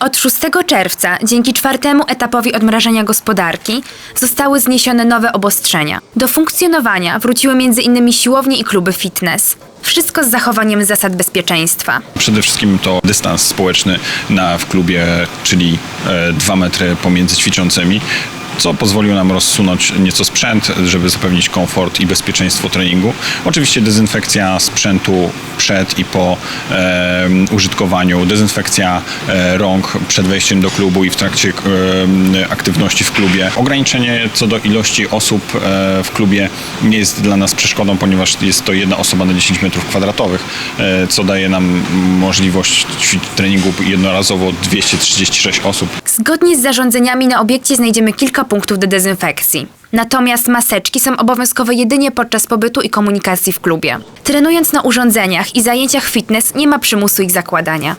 Od 6 czerwca, dzięki czwartemu etapowi odmrażania gospodarki, zostały zniesione nowe obostrzenia. Do funkcjonowania wróciły m.in. siłownie i kluby fitness. Wszystko z zachowaniem zasad bezpieczeństwa. Przede wszystkim to dystans społeczny na, w klubie, czyli e, dwa metry pomiędzy ćwiczącymi, co pozwoliło nam rozsunąć nieco sprzęt, żeby zapewnić komfort i bezpieczeństwo treningu. Oczywiście dezynfekcja sprzętu przed i po e, użytkowaniu, dezynfekcja e, rąk przed wejściem do klubu i w trakcie e, aktywności w klubie. Ograniczenie co do ilości osób e, w klubie nie jest dla nas przeszkodą, ponieważ jest to jedna osoba na 10 metrów kwadratowych, e, co daje nam możliwość treningu jednorazowo 236 osób. Zgodnie z zarządzeniami na obiekcie znajdziemy kilka punktów do dezynfekcji. Natomiast maseczki są obowiązkowe jedynie podczas pobytu i komunikacji w klubie. Trenując na urządzeniach i zajęciach fitness nie ma przymusu ich zakładania.